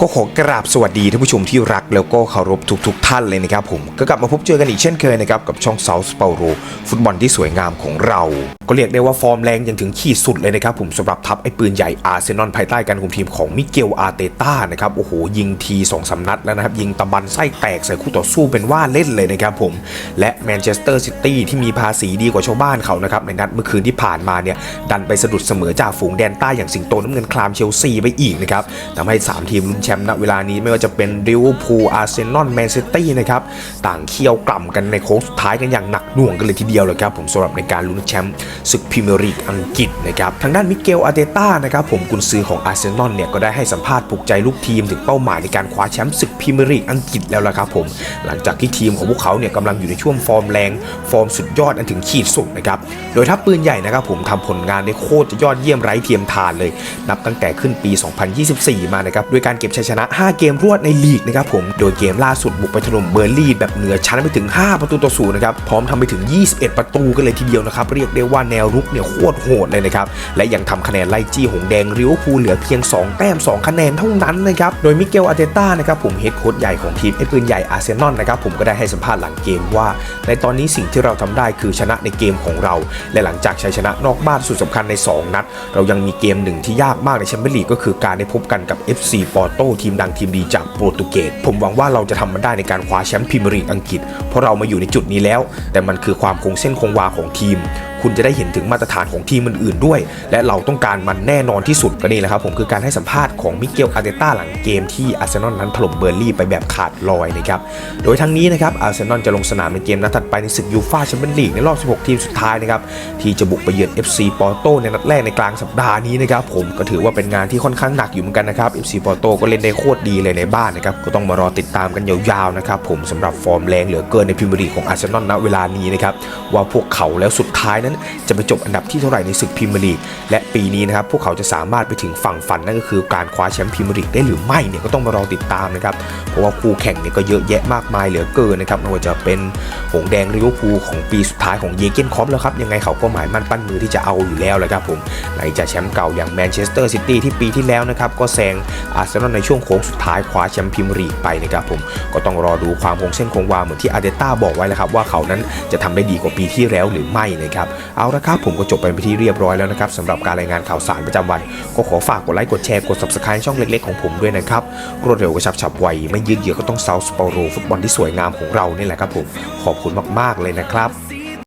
ก็ขอกราบสวัสดีท่านผู้ชมที่รักแล้วก็เคารพทุกๆทท่านเลยนะครับผมก็กลับมาพบเจอกันอีกเช่นเคยนะครับกับช่องเซาส์เปาโรฟุตบอลที่สวยงามของเรา ก็เรียกได้ว่าฟอร์มแรงยังถึงขีดสุดเลยนะครับผมสำหรับทัพไอ้ปืนใหญ่อาร์เซนอลภายใต้การคุมทีมของมิเกลอาร์เตต้านะครับโอ้โหยิงทีสองสามนัดแล้วนะครับยิงตะบันไส้แตกใส่คู่ต่อสู้เป็นว่าเล่นเลยนะครับผมและแมนเชสเตอร์ซิตี้ที่มีภาษีดีกว่าชาวบ้านเขานะครับในนัดเมื่อคืนที่ผ่านมาเนี่ยดันไปสะดุดเสมอจากฝูงแดนใต้อย่างสิงโตน้ำเงินคลามเชลซีไปอีกนะครับทำให้ 3 ทีมลุ้นแชมป์ณเวลานี้ไม่ว่าจะเป็นลิเวอร์พูลอาร์เซนอลแมนซิตี้นะครับต่างเคี่ยวกล่ำกันในโค้งสุดท้ายกันอย่างหนักหน่วงกันเลยทีเดียวเลยครับผมสำหรับในการลุ้นแชมป์ศึกพรีเมียร์ลีกอังกฤษนะครับทางด้านมิเกลอาร์เตต้านะครับผมกุนซือของอาร์เซนอลเนี่ยก็ได้ให้สัมภาษณ์ปลุกใจลูกทีมถึงเป้าหมายในการคว้าแชมป์ศึกพรีเมียร์ลีกอังกฤษแล้วละครับผมหลังจากที่ทีมของพวกเขาเนี่ยกำลังอยู่ในช่วงฟอร์มแรง ฟอร์มสุดยอดอันถึงขีดสุดนะครับโดยทัพปืนใหญ่นะครับผมทำผลงานได้โคตรจะยอดเยี่ยมไร้เทียมทานเลย นับตั้งแต่ขึ้นปี 2024 มานะครับด้วยการเก็บชัยชนะ 5 เกมรวดในลีกนะครับผม โดยเกมล่าสุดบุกไปถล่มเบอร์ลี่แบบเหนือชั้นไปถึง 5 ประตูต่อศูนย์นะครับ พร้อมทำไปถึง 21 ประตูกันเลยทีเดียวนะครับ เรียกได้ว่าแนวรุกเนี่ยโคตรโหดเลยนะครับ และยังทำคะแนนไล่จี้หงแดงริ้วภูเหลือเพียง 2 แต้ม 2 คะแนนเท่านั้นนะครับ โดยมิเกลอาร์เตต้านะครับผมเฮดโค้ชใหญ่ของทีมไอ้ปืนใหญ่อาร์เซนอลนะครับผมก็ได้ให้สัมภาษณ์หลังเกมว่า ในตอนนี้สิ่งที่เราทำได้คือชนะในเกมของเรา และหลังจากชัยชนะนอกบ้านสุดสำคัญใน 2 นัด เรายังมีเกมหนึ่งที่ยากมากในแชมเปี้ยนลีกก็คือการได้พบกันกับ FC ปอร์โตทีมดังทีมดีจากโปรตุเกสผมหวังว่าเราจะทำมันได้ในการคว้าแชมป์พรีเมียร์ลีกอังกฤษ เพราะเรามาอยู่ในจุดนี้แล้ว แต่มันคือความคงเส้นคงวาของทีม คุณจะได้เห็นถึงมาตรฐานของทีมอื่นๆด้วย และเราต้องการมันแน่นอนที่สุดก็นี่แหละครับผมคือการให้สัมภาษณ์ของมิเกลอาร์เตต้าหลังเกมที่อาร์เซนอลนั้นถล่มเบอร์ลี่ไปแบบขาดลอยนะครับโดยทั้งนี้นะครับอาร์เซนอลจะลงสนามในเกมนัดถัดไปในศึกยูฟ่าแชมเปี้ยนลีกในรอบ 16 ทีมสุดท้ายนะครับที่จะบุกไปเยือน FC ปอร์โตในนัดแรกในกลางสัปดาห์นี้นะครับผมก็ถือว่าเป็นงานที่ค่อนข้างหนักอยู่เหมือนกันนะครับ FC ปอร์โตก็เล่นได้โคตรดีเลยในบ้านนะครับก็ต้องมารอติดตามกันยาวๆนะครับผมสำหรับฟอร์มแรงเหลือเกินในพรีเมียร์ลีกของอาร์เซนอลณเวลานี้นะครับว่าพวกเขาแล้วสุดท้ายนั้นจะไปจบอันดับที่เท่าไหร่ในศึกพรีเมียร์ลีกและปีนี้นะครับพวกเขาจะสามารถไปถึงฝั่งฝันนั่นก็คือการคว้าแชมป์พรีเมียร์ลีกได้หรือไม่เนี่ยก็ต้องมารอติดตามนะครับเพราะว่าคู่แข่งเนี่ยก็เยอะแยะมากมายเหลือเกินนะครับไม่ว่าจะเป็นหงแดงลิเวอร์พูลของปีสุดท้ายของเยเกนค็อปแล้วครับยังไงเขาก็หมายมั่นปั้นมือที่จะเอาอยู่แล้วแหละครับผมไหนจะแชมป์เก่าอย่างแมนเชสเตอร์ซิตี้ที่ปีที่แล้วนะครับก็แซงอาร์เซนอลในช่วงโค้งสุดท้ายคว้าแชมป์พรีเมียร์ลีกไปนะครับผมก็ต้องรอดูความคงเส้นคงวาเหมือนที่อาร์เตต้าบอกไว้แล้วครับว่าเขานั้นจะทำได้ดีกว่าปีที่แล้วหรือไม่นะครับเอาละครับผมก็จบไปไปที่เรียบร้อยแล้วนะครับสำหรับการรายงานข่าวสารประจำวัน ก็ขอฝากกดไลค์กดแชร์กด subscribe ช่องเล็กๆของผมด้วยนะครับรวดเร็วกระชับฉับไวไม่ยืดเยื้อก็ต้องเซาสปอโรฟุตบอลที่สวยงามของเรานี่แหละครับผมขอบคุณมากๆเลยนะครับ